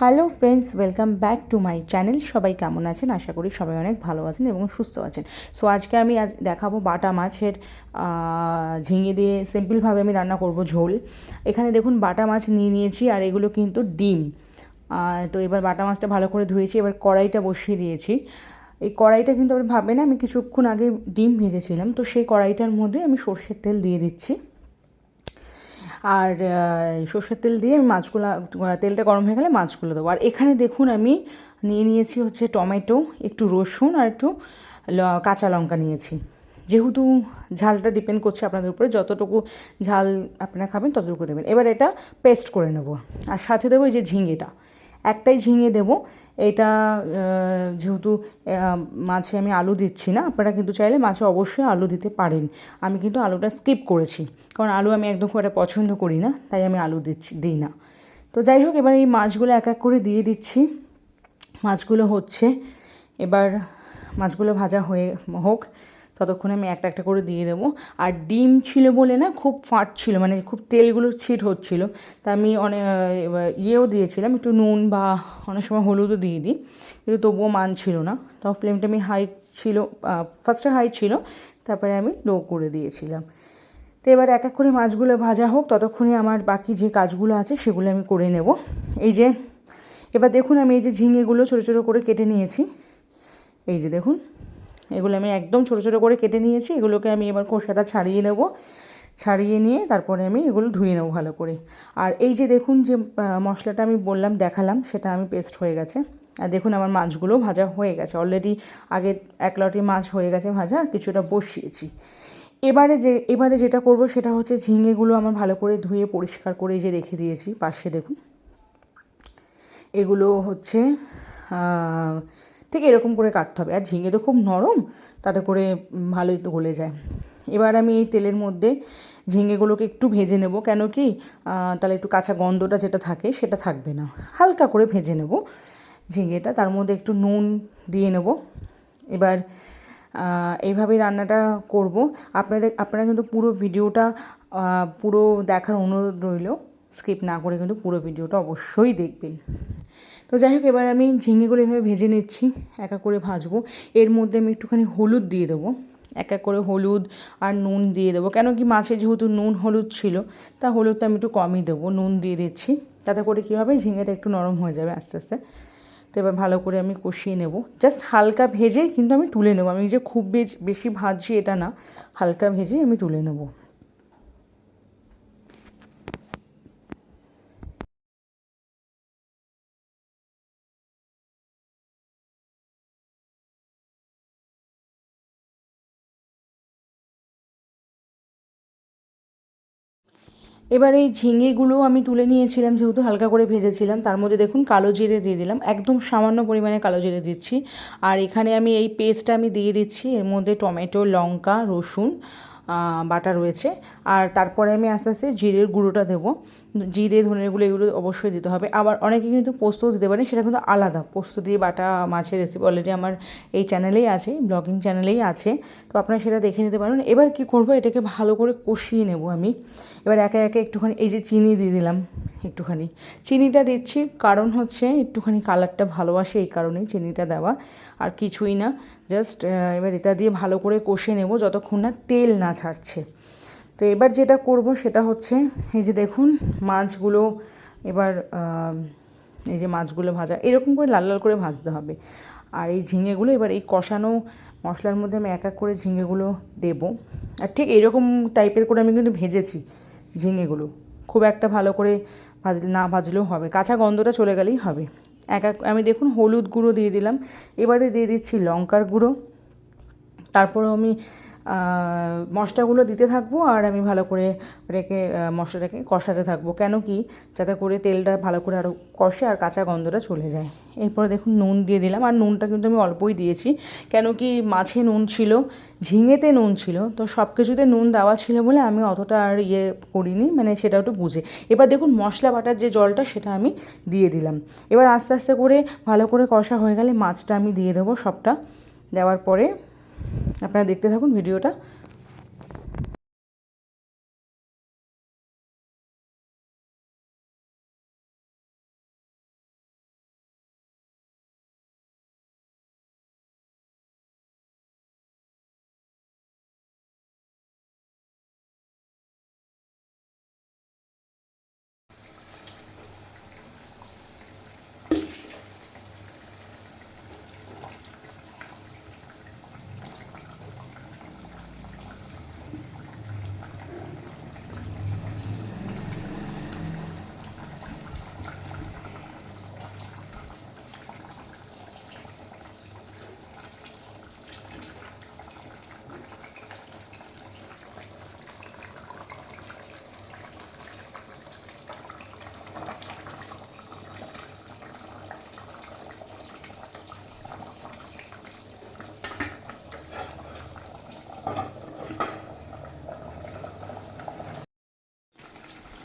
Hello friends welcome back to my channel সবাই কেমন আছেন? আশা করি সবাই অনেক ভালো আছেন এবং সুস্থ আছেন। সো আজকে আমি আজ দেখাবো বাটা মাছের ঝিঙে দিয়ে সিম্পলভাবে আমি রান্না করব ঝোল। এখানে দেখুন বাটা মাছ নিয়ে নিয়েছি আর এগুলো কিন্তু ডিম। তো এবার বাটা মাছটা ভালো করে ধুয়েছি, এবার কড়াইটা বসিয়ে দিয়েছি। এই কড়াইটা কিন্তু আপনি ভাববেন না, আমি কিছুক্ষণ আগে ডিম ভেজেছিলাম, তো সেই কড়াইটার মধ্যে আমি সর্ষের তেল দিয়ে দিচ্ছি। আর সর্ষের তেল দিয়ে আমি মাছগুলো, তেলটা গরম হয়ে গেলে মাছগুলো দেবো। আর এখানে দেখুন আমি নিয়ে নিয়েছি হচ্ছে টমেটো, একটু রসুন আর একটু কাঁচা লঙ্কা নিয়েছি। যেহেতু ঝালটা ডিপেন্ড করছে আপনাদের উপরে, যতটুকু ঝাল আপনারা খাবেন ততটুকু দেবেন। এবার এটা পেস্ট করে নেব। আর সাথে দেবো এই যে ঝিঙেটা। একটাই ঝিঙে দেবো এটা যেহেতু মাছে আমি আলু দিচ্ছি না, আপনারা কিন্তু চাইলে মাছে অবশ্যই আলু দিতে পারেন। আমি কিন্তু আলুটা স্কিপ করেছি, কারণ আলু আমি একদম খুব একটা পছন্দ করি না, তাই আমি আলু দিচ্ছি, দিই না। তো যাই হোক, এবার এই মাছগুলো এক এক করে দিয়ে দিচ্ছি। মাছগুলো হচ্ছে, এবার মাছগুলো ভাজা হয়ে হোক ততক্ষণে আমি একটা একটা করে দিয়ে দেবো। আর ডিম ছিল বলে না খুব ফাটছিল মানে খুব তেলগুলো ছিট হচ্ছিল। তা আমি অনেক ইয়েও দিয়েছিলাম, একটু নুন বা অনেক সময় হলুদও দিয়ে দিই, কিন্তু তবুও মান ছিল না। তাও ফ্লেমটা আমি হাই ছিল ফার্স্টে হাই ছিল, তারপরে আমি লো করে দিয়েছিলাম। তো এবার এক এক করে মাছগুলো ভাজা হোক, ততক্ষণে আমার বাকি যে কাজগুলো আছে সেগুলো আমি করে নেব। এই যে, এবার দেখুন আমি এই যে ঝিঙেগুলো ছোটো ছোটো করে কেটে নিয়েছি। এই যে দেখুন এগুলো আমি একদম ছোটো ছোটো করে কেটে নিয়েছি। এগুলোকে আমি এবার খোসাটা ছাড়িয়ে নেব। ছাড়িয়ে নিয়ে তারপরে আমি এগুলো ধুয়ে নেব ভালো করে। আর এই যে দেখুন যে মশলাটা আমি বললাম, দেখালাম, সেটা আমি পেস্ট হয়ে গেছে। আর দেখুন আমার মাছগুলো ভাজা হয়ে গেছে। অলরেডি আগে এক লটি মাছ হয়ে গেছে ভাজা, আর কিছুটা বসিয়েছি। এবারে যে, এবারে যেটা করব সেটা হচ্ছে ঝিঙেগুলো আমার ভালো করে ধুয়ে পরিষ্কার করে যে রেখে দিয়েছি পাশে দেখুন। এগুলো হচ্ছে ঠিক এরকম করে কাটতে হবে। আর ঝিঙে তো খুব নরম, তাতে করে ভালোই তো গলে যায়। এবার আমি এই তেলের মধ্যে ঝিঙেগুলোকে একটু ভেজে নেব। কেন কি তাহলে একটু কাঁচা গন্ধটা যেটা থাকে সেটা থাকবে না। হালকা করে ভেজে নেব ঝিঙেটা, তার মধ্যে একটু নুন দিয়ে নেব। এবার এইভাবেই রান্নাটা করব। আপনাদের, আপনারা কিন্তু পুরো ভিডিওটা পুরো দেখার অনুরোধ রইল, স্কিপ না করে কিন্তু পুরো ভিডিওটা অবশ্যই দেখবেন। তো যাই হোক, এবার আমি ঝিঙেগুলো এভাবে ভেজে নিচ্ছি, এক করে ভাজবো। এর মধ্যে আমি একটুখানি হলুদ দিয়ে দেবো, এক এক করে হলুদ আর নুন দিয়ে দেবো। কেন কি মাছে যেহেতু নুন হলুদ ছিল, তা হলুদটা আমি একটু কমই দেবো, নুন দিয়ে দিচ্ছি। তাতে করে কী হবে, ঝিঙেটা একটু নরম হয়ে যাবে আস্তে আস্তে। তো এবার ভালো করে আমি কষিয়ে নেব। জাস্ট হালকা ভেজে কিন্তু আমি তুলে নেব। আমি যে খুব বেজ- বেশি ভাজছি এটা না, হালকা ভেজে আমি তুলে নেব। এবার এই ঝিঙেগুলো আমি তুলে নিয়েছিলাম, যেহেতু হালকা করে ভেজেছিলাম, তার মধ্যে দেখুন কালো জিরে দিয়ে দিলাম, একদম সামান্য পরিমাণে কালো জিরে দিচ্ছি। আর এখানে আমি এই পেস্টটা আমি দিয়ে দিচ্ছি, এর মধ্যে টমেটো, লঙ্কা, রসুন বাটা রয়েছে। আর তারপরে আমি আস্তে আস্তে জিরের গুঁড়োটা দেবো। জিরে, ধনের গুঁড়ো এগুলো অবশ্যই দিতে হবে। আবার অনেকে কিন্তু পোস্ত দিতে পারেন, সেটা কিন্তু আলাদা। পোস্ত দিয়ে বাটা মাছের রেসিপি অলরেডি আমার এই চ্যানেলেই আছে ব্লগিং চ্যানেলেই আছে। তো আপনারা সেটা দেখে নিতে পারেন। এবার কি করব, এটাকে ভালো করে কষিয়ে নেব আমি। এবার একে একে একটুখানি, এই যে চিনি দিয়ে দিলাম একটুখানি। চিনিটা দিচ্ছি, কারণ হচ্ছে একটুখানি কালারটা ভালোবাসে এই কারণেই চিনিটা দেওয়া। আর কিছুই না। জাস্ট এবার এটা দিয়ে ভালো করে কষে নেব যতক্ষণ না তেল না ছাড়ছে। তো এবার যেটা করব সেটা হচ্ছে, এই যে দেখুন মাছগুলো এবার এই যে মাছগুলো ভাজা, এরকম করে লাল লাল করে ভাজতে হবে। আর এই ঝিঙেগুলো এবার এই কষানো মশলার মধ্যে আমি এক এক করে ঝিঙেগুলো দেবো। আর ঠিক এরকম টাইপের করে আমি কিন্তু ভেজেছি ঝিঙেগুলো। খুব একটা ভালো করে ভাজলে, না ভাজলেও হবে। কাঁচা গন্ধটা চলে গেলেই হবে। এক এক, আমি দেখুন হলুদ গুঁড়ো দিয়ে দিলাম। এবারে দিয়ে দিচ্ছি লঙ্কার গুঁড়ো। তারপর আমি মশলাগুলো দিতে থাকব আর আমি ভালো করে রেখে মশলাটাকে কষাতে থাকব। কেন কি? যাতে করে তেলটা ভালো করে আরও কষে আর কাঁচা গন্ধটা চলে যায়। এরপরে দেখুন নুন দিয়ে দিলাম। আর নুনটা কিন্তু আমি অল্পই দিয়েছি। কেন কি মাছে নুন ছিল, ঝিঙেতে নুন ছিল। তো সব কিছুতে নুন দেওয়া ছিল বলে আমি অতটা আর ইয়ে করিনি মানে সেটা একটু বুঝে। এবার দেখুন মশলা বাটার যে জলটা, সেটা আমি দিয়ে দিলাম। এবার আস্তে আস্তে করে ভালো করে কষা হয়ে গেলে মাছটা আমি দিয়ে দেবো সবটা। দেওয়ার পরে আপনারা দেখতে থাকুন ভিডিওটা।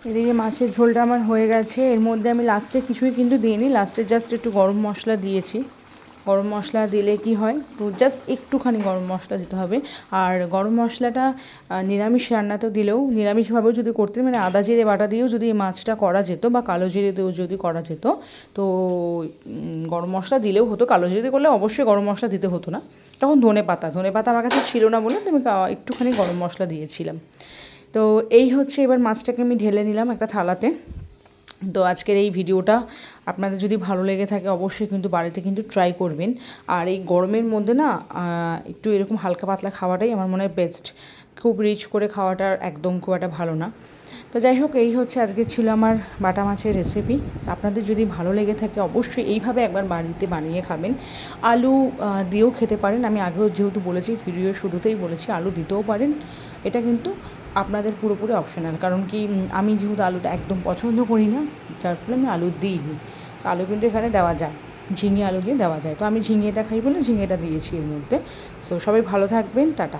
এদিকে মাছের ঝোলটা আমার হয়ে গেছে, এর মধ্যে আমি লাস্টে কিছুই কিন্তু দিইনি লাস্টে জাস্ট একটু গরম মশলা দিয়েছি। গরম মশলা দিলে কি হয়, তো জাস্ট একটুখানি গরম মশলা দিতে হবে। আর গরম মশলাটা নিরামিষ রান্নাতে দিলেও, নিরামিষভাবেও যদি করতে মানে আদা জিরে বাটা দিয়েও যদি এই মাছটা করা যেত বা কালো জিরে দিয়েও যদি করা যেত, তো গরম মশলা দিলেও হতো। কালো জিরে করলে অবশ্যই গরম মশলা দিতে হতো না। তখন ধনে পাতা ধনে পাতা আমার কাছে ছিল না বলে আমি একটুখানি গরম মশলা দিয়েছিলাম। তো এই হচ্ছে এবার মাছটাকে আমি ঢেলে নিলাম একটা থালাতে। তো আজকের এই ভিডিওটা আপনাদের যদি ভালো লেগে থাকে অবশ্যই কিন্তু বাড়িতে কিন্তু ট্রাই করবেন। আর এই গরমের মধ্যে না একটু এরকম হালকা পাতলা খাওয়াটাই আমার মনে হয় বেস্ট খুব রিচ করে খাওয়াটা একদম খুব একটা ভালো না। তো যাই হোক, এই হচ্ছে আজকে ছিল আমার বাটা মাছের রেসিপি আপনাদের যদি ভালো লেগে থাকে অবশ্যই এইভাবে একবার বাড়িতে বানিয়ে খাবেন। আলু দিয়েও খেতে পারেন। আমি আগেও যেহেতু বলেছি ভিডিও শুরুতেই বলেছি, আলু দিতেও পারেন। এটা কিন্তু আপনাদের পুরোপুরি অপশনাল কারণ কি আমি যেহেতু আলুটা একদম পছন্দ করি না, যার ফলে আমি আলু দিইনি। আলু কিন্তু এখানে দেওয়া যায়, ঝিঙে আলু দিয়ে দেওয়া যায়। তো আমি ঝিঙেটা খাই বলে ঝিঙেটা দিয়েছি এর মধ্যে। সো সবাই ভালো থাকবেন, টাটা।